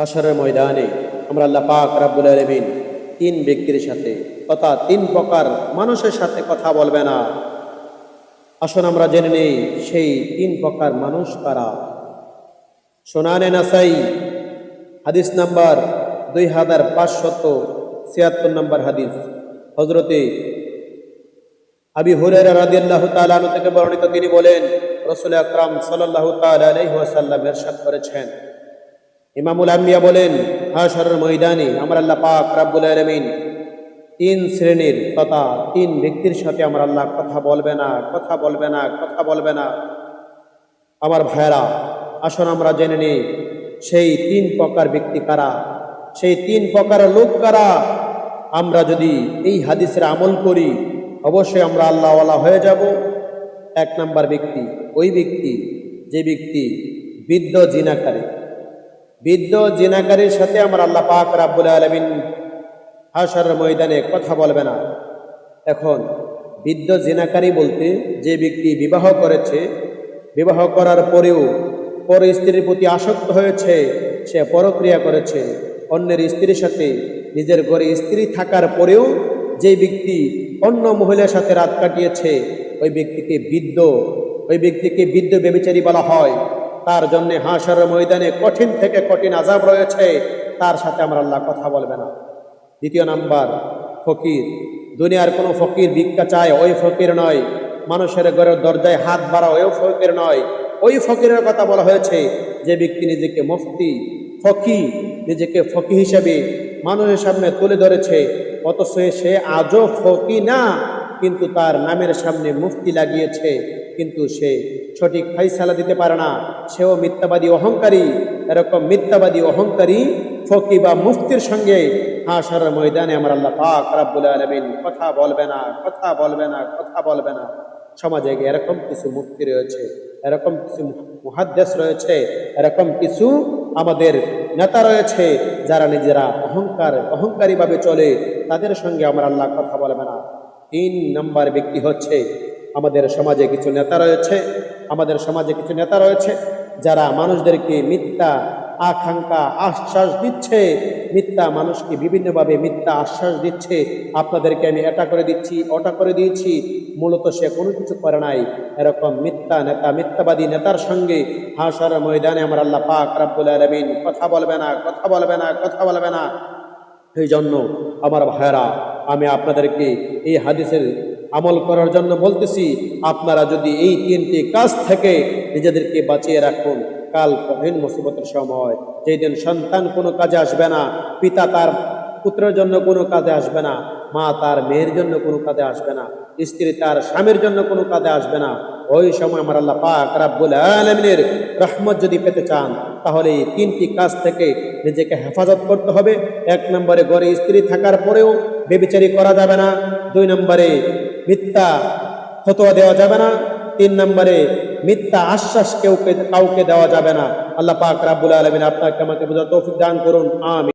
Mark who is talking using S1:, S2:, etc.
S1: হাসরের ময়দানে আমরা আল্লাহ পাক রাব্বুল আলামিন তিন ব্যক্তির সাথে তথা তিন প্রকার মানুষের সাথে কথা বলবে না। আসুন আমরা জেনে নেই সেই তিন প্রকার মানুষ তারা সোনানে নাসাই, হাদিস নাম্বার দুই হাজার পাঁচশত ছিয়াত্তর নম্বর হাদিস। হজরতে আবি হুরেরা রাদিয়াল্লাহু আনহু থেকে বর্ণিত তিনি বলেন, রসুল আকরাম সাল্লাল্লাহু তাআলা আলাইহি ওয়াসাল্লাম ইরশাদ করেছেন। ইমামুল আম্বিয়া বলেন, হাশরের ময়দানে আমার আল্লাহ পাক রাব্বুল আলামিন তিন শ্রেণির তথা তিন ব্যক্তির সাথে আমার আল্লাহ কথা বলবে না, কথা বলবে না, কথা বলবে না। আমার ভাইরা আসুন আমরা জেনে নিই, সেই তিন প্রকার ব্যক্তি কারা? সেই তিন প্রকার লোক কারা? আমরা যদি এই হাদিসের আমল করি, অবশ্যই আমরা আল্লাহওয়ালা হয়ে যাব। এক নাম্বার ব্যক্তি, ওই ব্যক্তি, যে ব্যক্তি বৃদ্ধ জিনাকারী। বৃদ্ধ জিনাকারীর সাথে আমার আল্লাহ পাক রাব্বুল আলমিন হাসার ময়দানে কথা বলবে না। এখন বৃদ্ধ জিনাকারী বলতে যে ব্যক্তি বিবাহ করেছে, বিবাহ করার পরেও পর স্ত্রীর প্রতি আসক্ত হয়েছে, সে পরক্রিয়া করেছে। অন্যের স্ত্রীর সাথে নিজের ঘরে স্ত্রী থাকার পরেও যে ব্যক্তি অন্য মহিলার সাথে রাত কাটিয়েছে, ওই ব্যক্তিকে বৃদ্ধ, ওই ব্যক্তিকে বৃদ্ধ বেবিচারী বলা হয়। তার জন্য হাঁসার ময়দানে কঠিন থেকে কঠিন আজাব রয়েছে। তার সাথে আমার আল্লাহ কথা বলবে না। দ্বিতীয় নাম্বার, ফকির। দুনিয়ার কোনো ফকির ভিক্ষা চায় ওই ফকির নয়। মানুষের ঘরের দরজায় হাত বাড়া ওই ফকির নয়। ওই ফকিরের কথা বলা হয়েছে যে ব্যক্তি নিজেকে মুফতি, ফকি, নিজেকে ফকি হিসেবে মানুষের সামনে তুলে ধরেছে। অথচ সে আজও ফকি না। কিন্তু তার নামের সামনে মুফতি লাগিয়েছে, কিন্তু সে সঠিক ফাইসালা দিতে পারে না। সেও মিথ্যাবাদী অহংকারী। এরকম মিথ্যাবাদী অহংকারী ফকি বা মুফতির সঙ্গে হাসার ময়দানে আমার আল্লাহ পাক রাব্বুল আলামিন কথা বলবে না, কথা বলবে না, কথা বলবে না। সমাজে এরকম কিছু মুক্তি রয়েছে, এরকম কিছু মুহাদ্দেশ রয়েছে, এরকম কিছু আমাদের নেতা রয়েছে, যারা নিজেরা অহংকার, অহংকারীভাবে চলে, তাদের সঙ্গে আমার আল্লাহ কথা বলবে না। তিন নম্বর ব্যক্তি হচ্ছে আমাদের সমাজে কিছু নেতা রয়েছে, আমাদের সমাজে কিছু নেতা রয়েছে যারা মানুষদেরকে মিথ্যা আকাঙ্ক্ষা আশ্বাস দিচ্ছে, মিথ্যা মানুষকে বিভিন্নভাবে মিথ্যা আশ্বাস দিচ্ছে। আপনাদেরকে আমি এটা করে দিচ্ছি, ওটা করে দিয়েছি। মূলত সে কোনো কিছু করে নাই। এরকম মিথ্যা নেতা, মিথ্যাবাদী নেতার সঙ্গে হাসার ময়দানে আমার আল্লাহ পাক রাব্বুল আলামিন কথা বলবে না, কথা বলবে না, কথা বলবে না। এই জন্য আমার ভাইয়েরা আমি আপনাদেরকে এই হাদিসের আমল করার জন্য বলতেছি, আপনারা যদি এই তিনটি কাজ থেকে নিজেদেরকে বাঁচিয়ে রাখুন, কাল কঠিন মুসিবতের সময় যেই দিন সন্তান কোনো কাজে আসবে না, পিতা তার পুত্রের জন্য কোনো কাজে আসবে না, মা তার মেয়ের জন্য কোনো কাজে আসবে না, স্ত্রী তার স্বামীর জন্য কোনো কাজে আসবে না, ওই সময় আমার আল্লাহ পাক রাব্বুল আলমিনের রহমত যদি পেতে চান, তাহলে এই তিনটি কাজ থেকে নিজেকে হেফাজত করতে হবে। এক নম্বরে ঘরে স্ত্রী থাকার পরেও বেবিচারি করা যাবে না। দুই নম্বরে মিথ্যা ফতোয়া দেওয়া যাবে না। তিন নম্বরে মিথ্যা আশ্বাস কেউ কাউকে দেওয়া যাবে না। আল্লাহ পাক রাবুল আলমিন আপনাকে আমাকে বোঝা তৌফিক দান করুন। আমি